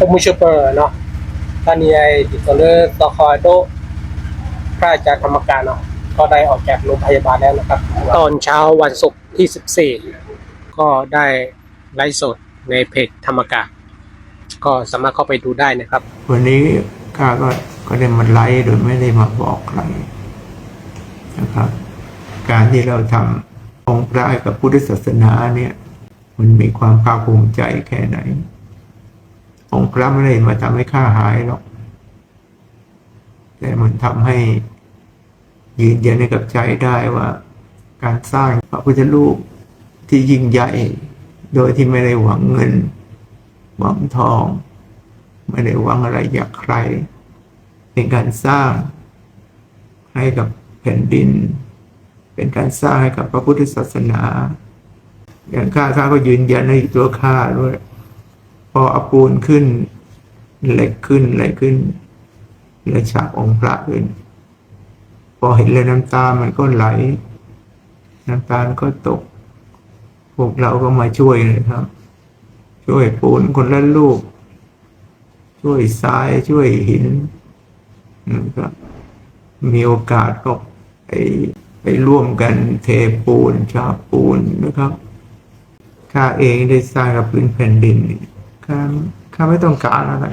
Pemusyuper เนาะตอนนี้ไอ้ดิตเลอร์ตอคอยโดพระอาจารย์ธรรมการเนาะก็ได้ออกจากโรงพยาบาลแล้วนะครับ ตอนเช้าวันศุกร์ที่ 14 ก็ได้ไลฟ์สดในเพจธรรมกาก็สามารถเข้าไปดูได้นะครับ วันนี้ข้าก็ก็ได้มาไลฟ์โดยไม่ได้มาบอกใครนะครับ การที่เราทำองค์พระกับพุทธศาสนาเนี่ย มันมีความภาคภูมิใจแค่ไหน พระไม่ได้มาทำให้ข้าหายหรอกแต่มันทำให้ยืนยันให้กับใจได้ว่า การสร้างพระพุทธรูปที่ยิ่งใหญ่ โดยที่ไม่ได้หวังเงิน หวังทอง ไม่ได้หวังอะไรจากใคร เป็นการสร้างให้กับแผ่นดิน เป็นการสร้างให้กับพระพุทธศาสนา อย่างข้าข้าก็ยืนยันในตัวข้าด้วย พอเอาปูนขึ้นเหล็กขึ้นอะไรขึ้นเลยฉากองค์พระขึ้น พอเห็นเลยน้ำตามันก็ไหล น้ำตามันก็ตก พวกเราก็มาช่วยเลยครับ ช่วยปูนคนละลูก ช่วยทรายช่วยหินนะครับมีโอกาสก็ไปไปร่วมกันเทปูนฉาปูนนะครับข้าเองได้สร้างกับพื้นแผ่นดิน ข้าข้าไม่ต้องการอะไร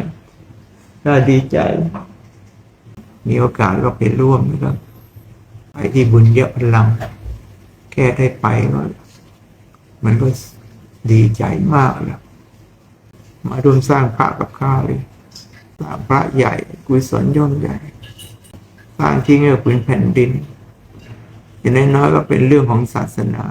ข้าดีใจ มีโอกาสก็ไปร่วมนะครับไปที่บุญเยอะพลัง แค่ได้ไปก็มันก็ดีใจมากแล้วมาร่วมสร้างพระกับข้าเลยสร้างพระใหญ่กุศลย่อมใหญ่ สร้างทิ้งให้อปืนแผ่นดินอย่างน้อยๆก็เป็นเรื่องของศาสนา